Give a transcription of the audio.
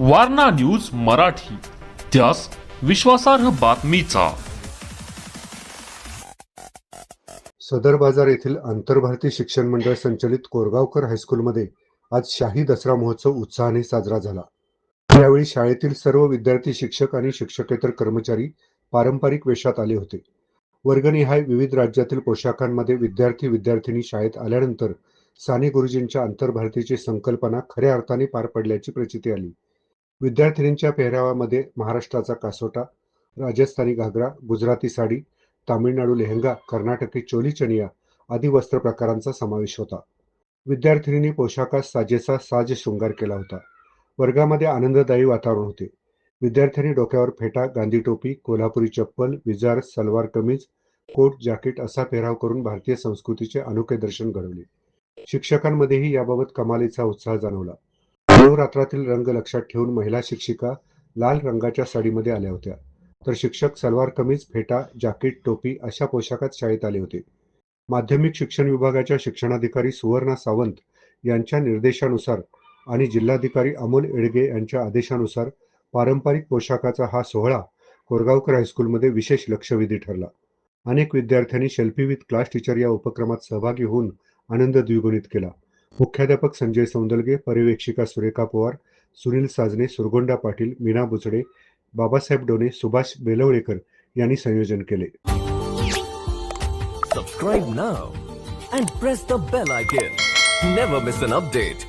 Warna news Marathi त्यास विश्वासार्ह बातमीचा. सदर बाजार येथील आंतरभारतीय शिक्षण मंडळ संचलित कोरगावकर हायस्कूलमध्ये आज शाही दसरा महोत्सव उत्साहाने साजरा झाला. यावेळी शाळेतील सर्व विद्यार्थी शिक्षक आणि शिक्षकेतर कर्मचारी पारंपरिक वेशात आले होते. वर्गनिहाय विविध राज्यातील पोशाखांमध्ये विद्यार्थी विद्यार्थिनी शाळेत आल्यानंतर साने गुरुजींच्या आंतरभारतीची संकल्पना खऱ्या अर्थाने पार पडल्याची प्रचिती आली. विद्यार्थिनींच्या पेहरावामध्ये महाराष्ट्राचा कासोटा राजस्थानी घागरा गुजराती साडी तामिळनाडू लेहंगा कर्नाटकी चोली चनिया आदी वस्त्र प्रकारांचा समावेश होता. विद्यार्थिनींनी पोशाखात साजेसा साज शृंगार केला होता. वर्गामध्ये आनंददायी वातावरण होते. विद्यार्थ्यांनी डोक्यावर फेटा गांधी टोपी कोल्हापुरी चप्पल विजार सलवार कमीज कोट जॅकेट असा पेहराव करून भारतीय संस्कृतीचे अनोखे दर्शन घडवले. शिक्षकांमध्येही याबाबत कमालीचा उत्साह जाणवला. नवरात्रातील रंग लक्षात ठेवून महिला शिक्षिका लाल रंगाच्या साडीमध्ये आल्या होत्या. तर शिक्षक सलवार कमीज फेटा जाकीट टोपी अशा पोशाखात शाळेत आले होते. माध्यमिक शिक्षण विभागाच्या शिक्षणाधिकारी सुवर्णा सावंत यांच्या निर्देशानुसार आणि जिल्हाधिकारी अमोल एडगे यांच्या आदेशानुसार पारंपरिक पोशाखाचा हा सोहळा कोरगावकर हायस्कूलमध्ये विशेष लक्षवेधी ठरला. अनेक विद्यार्थ्यांनी शेल्फी विथ क्लास टीचर या उपक्रमात सहभागी होऊन आनंद द्विगुणित केला. मुख्याध्यापक संजय सौंदलगे पर्यवेक्षिका सुरेखा पवार सुनील साजने सुरगोंडा पाटील मीना बुचडे बाबासाहेब डोने सुभाष बेलवडेकर यांनी संयोजन केले. Subscribe now and press the bell icon never miss an update